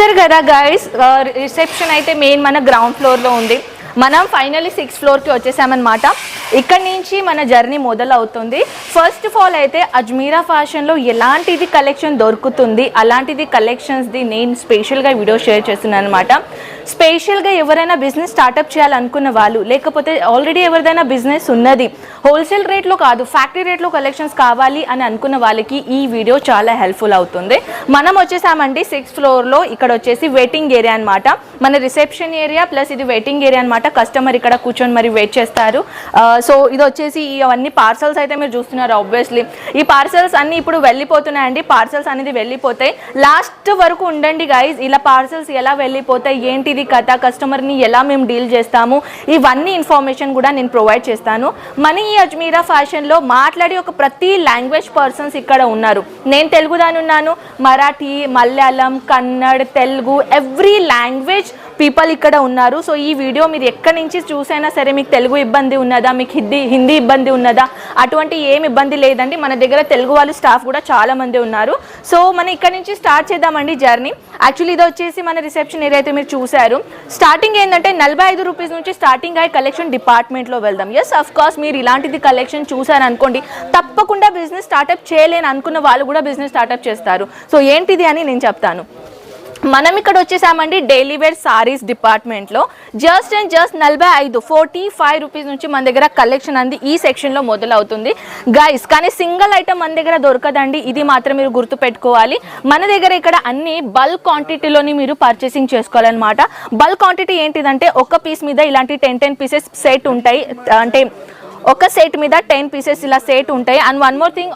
చూస్తారు కదా guys reception అయితే మెయిన్ మన గ్రౌండ్ ఫ్లోర్లో ఉంది. మనం ఫైనల్లీ సిక్స్ ఫ్లోర్కి వచ్చేసామన్నమాట. ఇక్కడ నుంచి మన జర్నీ మొదలవుతుంది. ఫస్ట్ ఆఫ్ ఆల్ అయితే అజ్మీరా ఫ్యాషన్లో ఎలాంటిది కలెక్షన్ దొరుకుతుంది అలాంటిది కలెక్షన్స్ది నేను స్పెషల్గా వీడియో షేర్ చేస్తున్నాను అనమాట స్పెషల్గా ఎవరైనా బిజినెస్ స్టార్ట్అప్ చేయాలనుకున్న వాళ్ళు లేకపోతే ఆల్రెడీ ఎవరిదైనా బిజినెస్ ఉన్నది హోల్సేల్ రేట్లో కాదు ఫ్యాక్టరీ రేట్లో కలెక్షన్స్ కావాలి అని అనుకున్న వాళ్ళకి ఈ వీడియో చాలా హెల్ప్ఫుల్ అవుతుంది. మనం వచ్చేసామండి సిక్స్త్ ఫ్లోర్లో ఇక్కడ వచ్చేసి వెయిటింగ్ ఏరియా అన్నమాట. మన రిసెప్షన్ ఏరియా ప్లస్ ఇది వెయిటింగ్ ఏరియా అన్నమాట. కస్టమర్ ఇక్కడ కూర్చొని మరి వెయిట్ చేస్తారు. సో ఇది వచ్చేసి ఇవన్నీ పార్సల్స్ అయితే మీరు చూస్తున్నారు ఆబ్వియస్లీ ఈ పార్సల్స్ అన్ని ఇప్పుడు వెళ్ళిపోతున్నాయండి. పార్సల్స్ అనేది వెళ్ళిపోతాయి. లాస్ట్ వరకు ఉండండి గైజ్ ఇలా పార్సల్స్ ఎలా వెళ్ళిపోతాయి? ఏంటిది? కథ. కస్టమర్ని ఎలా మేము డీల్ చేస్తాము? ఇవన్నీ ఇన్ఫర్మేషన్ కూడా నేను ప్రొవైడ్ చేస్తాను. మనీ అజ్మీరా ఫ్యాషన్లో మాట్లాడే ఒక ప్రతి లాంగ్వేజ్ పర్సన్స్ ఇక్కడ ఉన్నారు. నేను తెలుగుదాని ఉన్నాను Marathi Malayalam Kannada Telugu every language people ఇక్కడ ఉన్నారు. సో ఈ వీడియో మీరు ఎక్కడి నుంచి చూసైనా సరే మీకు తెలుగు ఇబ్బంది ఉన్నదా మీకు హిందీ హిందీ ఇబ్బంది ఉన్నదా అటువంటి ఏమి ఇబ్బంది లేదండి. మన దగ్గర తెలుగు వాళ్ళు స్టాఫ్ కూడా చాలామంది ఉన్నారు. సో మనం ఇక్కడ నుంచి స్టార్ట్ చేద్దామండి జర్నీ యాక్చువల్లీ ఇది వచ్చేసి మన రిసెప్షన్ ఏదైతే మీరు చూశారు స్టార్టింగ్ ఏంటంటే నలభై ఐదు రూపీస్ నుంచి స్టార్టింగ్ అయ్యి కలెక్షన్ డిపార్ట్మెంట్లో వెళ్దాం. ఎస్ అఫ్ కోర్స్ మీరు ఇలాంటిది కలెక్షన్ చూసారనుకోండి తప్పకుండా బిజినెస్ స్టార్టప్ చేయలేని అనుకున్న వాళ్ళు కూడా బిజినెస్ స్టార్టప్ చేస్తారు. సో ఏంటిది అని నేను చెప్తాను. మనం ఇక్కడ వచ్చేసామండి డైలీ వేర్ సారీస్ డిపార్ట్మెంట్లో. జస్ట్ అండ్ జస్ట్ నలభై ఐదు ఫోర్టీ ఫైవ్ రూపీస్ నుంచి మన దగ్గర కలెక్షన్ అంది. ఈ సెక్షన్లో మొదలవుతుంది. గైస్ కానీ సింగిల్ ఐటమ్ మన దగ్గర దొరకదండి. ఇది మాత్రం మీరు గుర్తు పెట్టుకోవాలి మన దగ్గర ఇక్కడ అన్ని బల్క్ క్వాంటిటీలోని మీరు పర్చేసింగ్ చేసుకోవాలన్నమాట. బల్క్ క్వాంటిటీ ఏంటిదంటే ఒక పీస్ మీద ఇలాంటి టెన్ టెన్ పీసెస్ సెట్ ఉంటాయి. అంటే ఒక సెట్ మీద టెన్ పీసెస్ ఇలా సెట్ ఉంటాయి. అండ్ వన్ మోర్ థింగ్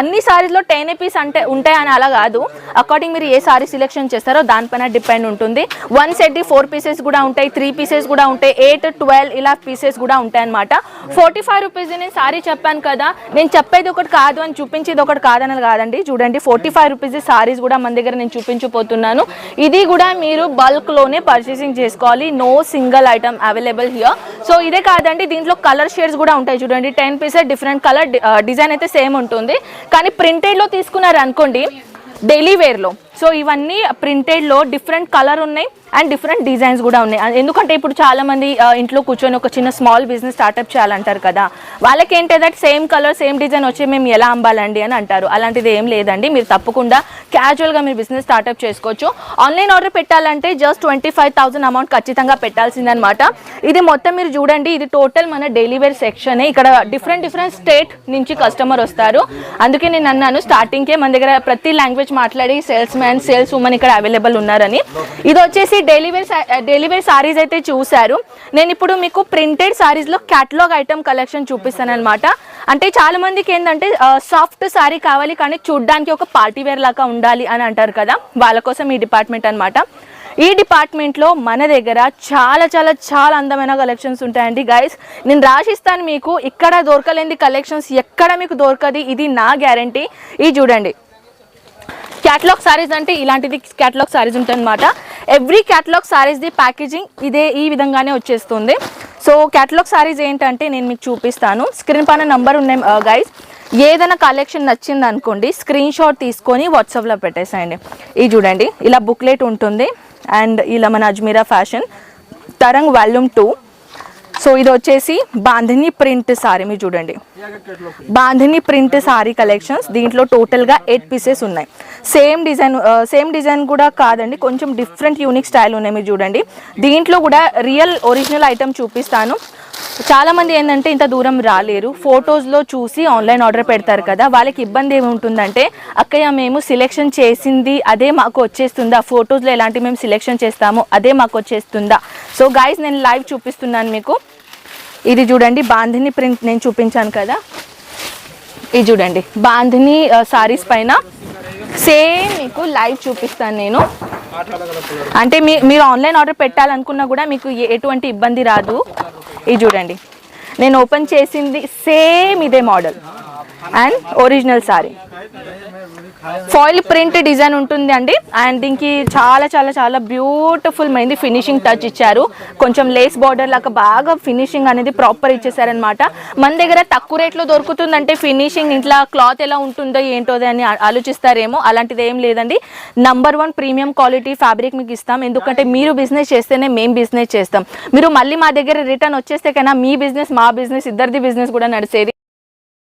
అన్ని సారీస్లో టెన్ పీస్ అంటే ఉంటాయి అని అలా కాదు. అకార్డింగ్ మీరు ఏ సారీ సెలెక్షన్ చేస్తారో దానిపైన డిపెండ్ ఉంటుంది. వన్ సెట్ ఫోర్ పీసెస్ కూడా ఉంటాయి త్రీ పీసెస్ కూడా ఉంటాయి ఎయిట్ ట్వెల్వ్ ఇలా పీసెస్ కూడా ఉంటాయి అనమాట ఫార్టీ ఫైవ్ రూపీస్ నేను సారీ చెప్పాను కదా. నేను చెప్పేది ఒకటి కాదు అని చూపించేది ఒకటి కాదని కాదండి. చూడండి ఫార్టీ ఫైవ్ రూపీస్ సారీస్ కూడా మన దగ్గర నేను చూపించిపోతున్నాను ఇది కూడా మీరు బల్క్లోనే పర్చేసింగ్ చేసుకోవాలి. No single item available here so ఇదే కాదండి దీంట్లో కలర్ షేడ్స్ కూడా ఉంటాయి చూడండి. Ten pieces different colour design అయితే సేమ్ ఉంటుంది. కానీ ప్రింటెడ్లో తీసుకున్నారు అనుకోండి డైలీ వేర్లో సో ఇవన్నీ ప్రింటెడ్లో డిఫరెంట్ కలర్ ఉన్నాయి అండ్ డిఫరెంట్ డిజైన్స్ కూడా ఉన్నాయి. ఎందుకంటే ఇప్పుడు చాలామంది ఇంట్లో కూర్చొని ఒక చిన్న స్మాల్ బిజినెస్ స్టార్ట్అప్ చేయాలంటారు కదా. వాళ్ళకి ఏంటి that same colour same design వచ్చి మేము ఎలా అమ్మాలండి అని అంటారు. అలాంటిది ఏం లేదండి. మీరు తప్పకుండా క్యాజువల్గా మీరు బిజినెస్ స్టార్ట్అప్ చేసుకోవచ్చు. ఆన్లైన్ ఆర్డర్ పెట్టాలంటే just twenty five thousand amount ఖచ్చితంగా పెట్టాల్సిందనమాట. ఇది మొత్తం మీరు చూడండి ఇది టోటల్ మన డైలీ వేర్ సెక్షన్ ఇక్కడ డిఫరెంట్ డిఫరెంట్ స్టేట్ నుంచి కస్టమర్ వస్తారు. అందుకే నేను అన్నాను స్టార్టింగ్కే మన దగ్గర ప్రతి లాంగ్వేజ్ మాట్లాడి salesman and saleswoman ఇక్కడ అవైలబుల్ ఉన్నారని. ఇది వచ్చేసి డెలివరీ డెలివరీ సారీస్ అయితే చూశారు. నేను ఇప్పుడు మీకు ప్రింటెడ్ సారీస్లో క్యాటలాగ్ ఐటమ్ కలెక్షన్ చూపిస్తాను అనమాట అంటే చాలా మందికి ఏంటంటే eh, సాఫ్ట్ సారీ కావాలి కానీ చూడ్డానికి ఒక పార్టీ వేర్ లాగా ఉండాలి అని అంటారు కదా. వాళ్ళ కోసం ఈ డిపార్ట్మెంట్ అనమాట ఈ డిపార్ట్మెంట్లో మన దగ్గర చాలా చాలా చాలా అందమైన కలెక్షన్స్ ఉంటాయండి గైస్ నేను రాసిస్తాను మీకు. ఇక్కడ దొరకలేని కలెక్షన్స్ ఎక్కడ మీకు దొరకదు? ఇది నా గ్యారంటీ ఇది చూడండి. క్యాటలాగ్ సారీస్ అంటే ఇలాంటిది క్యాటలాగ్ సారీస్ ఉంటాయి అనమాట ఎవ్రీ క్యాటలాగ్ సారీస్ది ప్యాకేజింగ్ ఇదే ఈ విధంగానే వచ్చేస్తుంది. సో క్యాటలాగ్ సారీస్ ఏంటంటే నేను మీకు చూపిస్తాను. స్క్రీన్ పైన నంబర్ ఉన్నాయి uh, గైస్ ఏదైనా కలెక్షన్ నచ్చింది అనుకోండి స్క్రీన్ షాట్ తీసుకొని వాట్సాప్లో పెట్టేసేయండి. ఇది చూడండి ఇలా బుక్లెట్ ఉంటుంది. అండ్ ఇలా మన Ajmera fashion Tarang volume two so ఇది వచ్చేసి బాంధిని ప్రింట్ సారీ మీరు చూడండి. బాంధిని ప్రింట్ సారీ కలెక్షన్స్ దీంట్లో టోటల్గా ఎయిట్ పీసెస్ ఉన్నాయి. సేమ్ డిజైన్ సేమ్ డిజైన్ కూడా కాదండి కొంచెం డిఫరెంట్ యూనిక్ స్టైల్ ఉన్నాయి మీరు చూడండి. దీంట్లో కూడా రియల్ ఒరిజినల్ ఐటమ్ చూపిస్తాను. చాలా మంది ఏంటంటే ఇంత దూరం రాలేరు. ఫొటోస్లో చూసి ఆన్లైన్ ఆర్డర్ పెడతారు కదా. వాళ్ళకి ఇబ్బంది ఏముంటుందంటే అక్కయ్య మేము సెలెక్షన్ చేసింది అదే మాకు వచ్చేస్తుందా? ఫొటోస్లో ఎలాంటి మేము సెలెక్షన్ చేస్తామో అదే మాకు వచ్చేస్తుందా? సో గైస్ నేను లైవ్ చూపిస్తున్నాను మీకు. ఇది చూడండి బాంధిని ప్రింట్ నేను చూపించాను కదా. ఇది చూడండి బాంధిని సారీస్ పైన. సేమ్ మీకు లైవ్ చూపిస్తాను నేను. అంటే మీ మీరు ఆన్లైన్ ఆర్డర్ పెట్టాలనుకున్నా కూడా మీకు ఎటువంటి ఇబ్బంది రాదు. ఇది చూడండి. నేను ఓపెన్ చేసింది సేమ్ ఇదే model and original sari foil print design ఉంటుంది అండి. అండ్ దీనికి చాలా చాలా చాలా బ్యూటిఫుల్ మైంది ఫినిషింగ్ టచ్ ఇచ్చారు. కొంచెం లేస్ బార్డర్ లాగా బాగా ఫినిషింగ్ అనేది ప్రాపర్ ఇచ్చేసారనమాట మన దగ్గర తక్కువ రేట్లో దొరుకుతుందంటే ఫినిషింగ్ ఇంట్లో క్లాత్ ఎలా ఉంటుందో ఏంటో అని ఆలోచిస్తారేమో. అలాంటిది ఏం లేదండి. Number one premium quality fabric మీకు ఇస్తాం. ఎందుకంటే మీరు బిజినెస్ చేస్తేనే మేము బిజినెస్ చేస్తాం. మీరు మళ్ళీ మా దగ్గర రిటర్న్ వచ్చేస్తే కన్నా మీ బిజినెస్ మా బిజినెస్ ఇద్దరిది బిజినెస్ కూడా నడిచేది